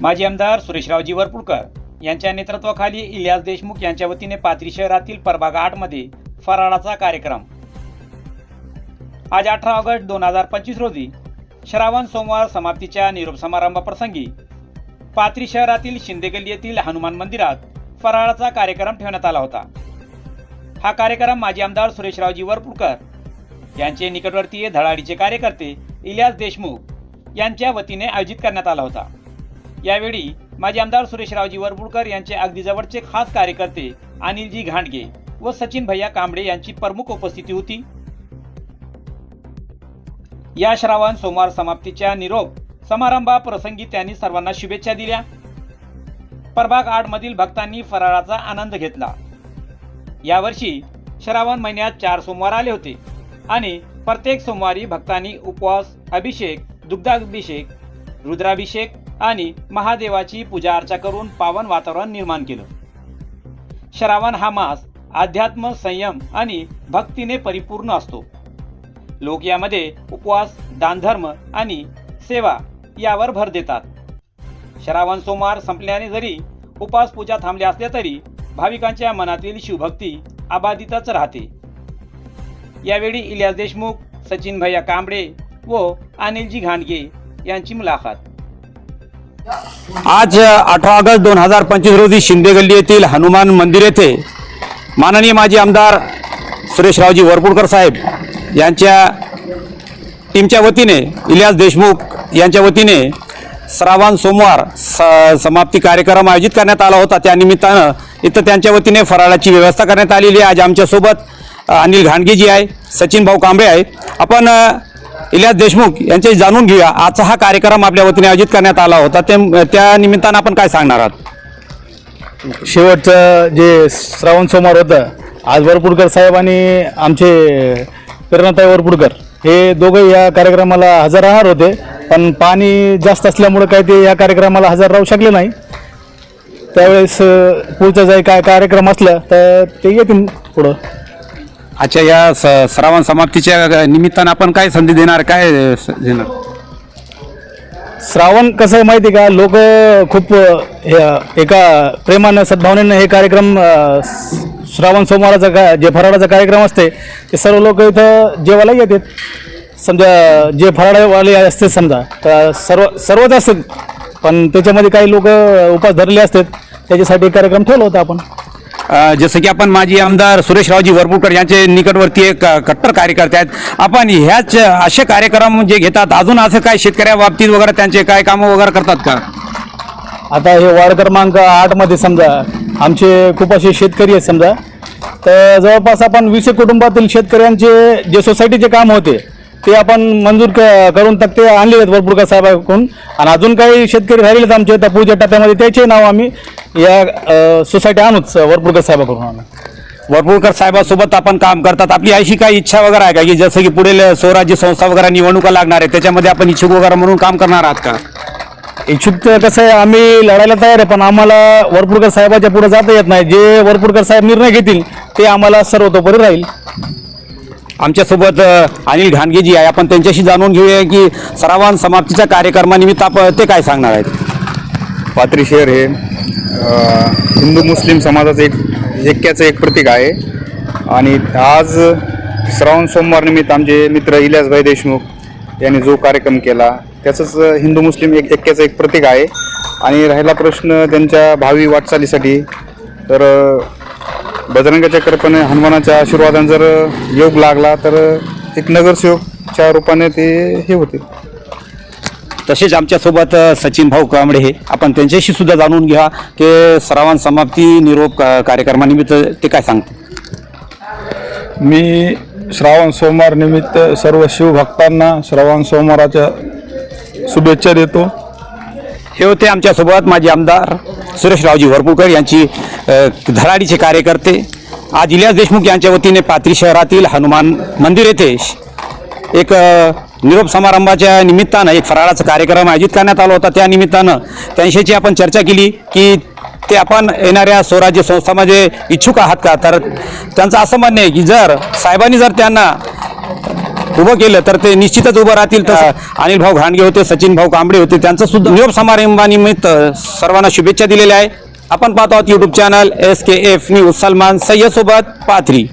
माजी आमदार सुरेशरावजी वरपुडकर यांच्या नेतृत्वाखाली इलियास देशमुख यांच्या वतीने पाथरी शहरातील प्रभाग आठमध्ये फराळाचा कार्यक्रम. आज अठरा ऑगस्ट दोन हजार पंचवीस रोजी श्रावण सोमवार समाप्तीच्या निरोप समारंभाप्रसंगी पाथरी शहरातील शिंदे गल्ली येथील हनुमान मंदिरात फराळाचा कार्यक्रम ठेवण्यात आला होता. हा कार्यक्रम माजी आमदार सुरेशरावजी वरपुडकर यांचे निकटवर्तीय धडाडीचे कार्यकर्ते इलियास देशमुख यांच्या वतीने आयोजित करण्यात आला होता. यावेळी माजी आमदार सुरेशरावजी वरपुडकर यांचे अगदी जवळचे खास कार्यकर्ते अनिलजी घांडगे व सचिन भैया कांबळे यांची प्रमुख उपस्थिती होती. या श्रावण सोमवार समाप्तीच्या निरोप समारंभाप्रसंगी त्यांनी सर्वांना शुभेच्छा दिल्या. प्रभाग आडमधील भक्तांनी फराळाचा आनंद घेतला. यावर्षी श्रावण महिन्यात चार सोमवार आले होते आणि प्रत्येक सोमवारी भक्तांनी उपवास अभिषेक दुग्धाभिषेक रुद्राभिषेक आणि महादेवाची पूजा अर्चा करून पावन वातावरण निर्माण केलं. श्रावण हा मास अध्यात्म संयम आणि भक्तीने परिपूर्ण असतो. लोक यामध्ये उपवास दानधर्म आणि सेवा यावर भर देतात. श्रावण सोमवार संपल्याने जरी उपास पूजा थांबल्या असल्या तरी भाविकांच्या मनातील शिवभक्ती अबाधितच राहते. यावेळी इलियास देशमुख सचिन भैया कांबळे व अनिलजी घांडगे यांची मुलाखत. आज अठरा ऑगस्ट दोन हजार पंचवीस रोजी शिंदे गल्ली येथील हनुमान मंदिर येथे माननीय माजी आमदार सुरेशरावजी वरपुडकर साहेब यांच्या टीमच्या वतीने इलियास देशमुख यांच्या वतीने श्रावण सोमवार स समाप्ती कार्यक्रम आयोजित करण्यात आला होता. त्यानिमित्तानं इथं त्यांच्या वतीने फराळाची व्यवस्था करण्यात आलेली आहे. आज आमच्यासोबत अनिल घाणगेजी आहे सचिन भाऊ कांबळे आहे. आपण इलियास देशमुख यांचे जाणून घेऊया. आजचा हा कार्यक्रम आपल्या वतीने आयोजित करण्यात आला होता. ते त्या निमित्तानं आपण काय सांगणार आहात? शेवटचं जे श्रावण सोमवार होतं आज वरपुडकर साहेब आणि आमचे प्रेरणाताई वरपुडकर हे दोघं या कार्यक्रमाला हजर राहणार होते. पण पाणी जास्त असल्यामुळं काय ते या कार्यक्रमाला हजर राहू शकले नाही. त्यावेळेस पुढचं जे काय कार्यक्रम असलं तर ते येतील पुढं. अच्छा या स- श्रावण समाप्तीच्या निमित्तानं आपण काय संधी देणार? काय देणार? श्रावण कसं आहे माहिती आहे का? लोक खूप हे- एका प्रेमानं सद्भावनेनं हे कार्यक्रम अ, स- श्रावण सोमवाराचा का जे फराळाचा कार्यक्रम असते ते सर्व लोक इथं जेवायला येतात. समजा जे फराळवाले असते समजा तर सर्व सर्वच असतात. पण त्याच्यामध्ये काही लोक उपास धरले असतात. त्याच्यासाठी कार्यक्रम ठेवला होता आपण. जसं की आपण माजी आमदार सुरेशरावजी वरपुडकर यांचे निकटवर्ती एक कट्टर कार्यकर्ते आहेत. आपण ह्याच असे कार्यक्रम जे घेतात अजून असं काय शेतकऱ्या बाबतीत वगैरे त्यांचे काय कामं वगैरे करतात का? आता हे वार्ड क्रमांक आठमध्ये समजा आमचे खूप असे शेतकरी आहेत समजा. तर जवळपास आपण वीस कुटुंबातील शेतकऱ्यांचे जे सोसायटीचे काम होते ते आपण मंजूर क करून तक्ते आणले आहेत वरपुडकर साहेबांकडून. आणि अजून काही शेतकरी राहिलेले आहेत आमचे त्या पुढच्या टप्प्यामध्ये त्याचे नाव आम्ही या अ, सोसायटी आणूच वरपुडकर साहेबाकडून आणू. वरपुडकर साहेबासोबत आपण काम करतात. आपली अशी काही इच्छा वगैरे आहे का की जसं की पुढील स्वराज्य संस्था वगैरे निवडणुका लागणार आहे त्याच्यामध्ये आपण इच्छुक वगैरे म्हणून काम करणार आहात का? इच्छुक तर कसं आहे आम्ही लढायला तयार आहे पण आम्हाला वरपुडकर साहेबाच्या पुढे जाता येत नाही. जे वरपुडकर साहेब निर्णय घेतील ते आम्हाला सर्वतोपरी राहील. आमच्यासोबत अनिल घाणगेजी आहे. आपण त्यांच्याशी जाणून घेऊया की श्रावण समाप्तीच्या कार्यक्रमानिमित्त आपण ते काय सांगणार आहेत? पात्री शहर हे हिंदू मुस्लिम समाजाचं एक ऐक्याचं एक प्रतीक आहे. आणि आज श्रावण सोमवार निमित्त आमचे मित्र इलियासभाई देशमुख यांनी जो कार्यक्रम केला त्याचंच हिंदू मुस्लिम एक ऐक्याचं एक प्रतीक आहे. आणि राहिला प्रश्न त्यांच्या भावी वाटचालीसाठी तर अ, बजरंगाच्या कृपेने हनुमानाच्या आशीर्वादाने जर योग लागला तर एक नगरसेवकच्या रूपाने ते हे होतील. तसेच आमच्यासोबत सचिन भाऊ कांबळे हे. आपण त्यांच्याशी सुद्धा जाणून घ्या की श्रावण समाप्ती निरोप का- कार्यक्रमानिमित्त ते काय सांगते मी श्रावण सोमवार निमित्त सर्व शिवभक्तांना श्रावण सोमवाराच्या शुभेच्छा देतो. हे होते आमच्यासोबत माजी आमदार सुरेशरावजी वरपुडकर यांची धराडीचे कार्यकर्ते आज इलियास देशमुख यांच्या वतीने पाथरी शहरातील हनुमान मंदिर येथे एक निरोप समारंभाच्या निमित्तानं एक फराळाचा कार्यक्रम आयोजित करण्यात आला होता. त्या निमित्तानं त्यांच्याशी आपण चर्चा केली की ते आपण येणाऱ्या स्वराज्य संस्थामध्ये इच्छुक आहात का? तर त्यांचं असं म्हणणं आहे की जर साहेबांनी जर त्यांना उभं केलं तर ते निश्चितच उभं राहतील तसं. अनिल भाऊ घाणगे होते सचिन भाऊ कांबळे होते त्यांचं सुद्धा निरोप समारंभानिमित्त सर्वांना शुभेच्छा दिलेल्या आहे आपण पाहतो आहोत YouTube channel S K F news Salman Sayyad सोबत पाथरी.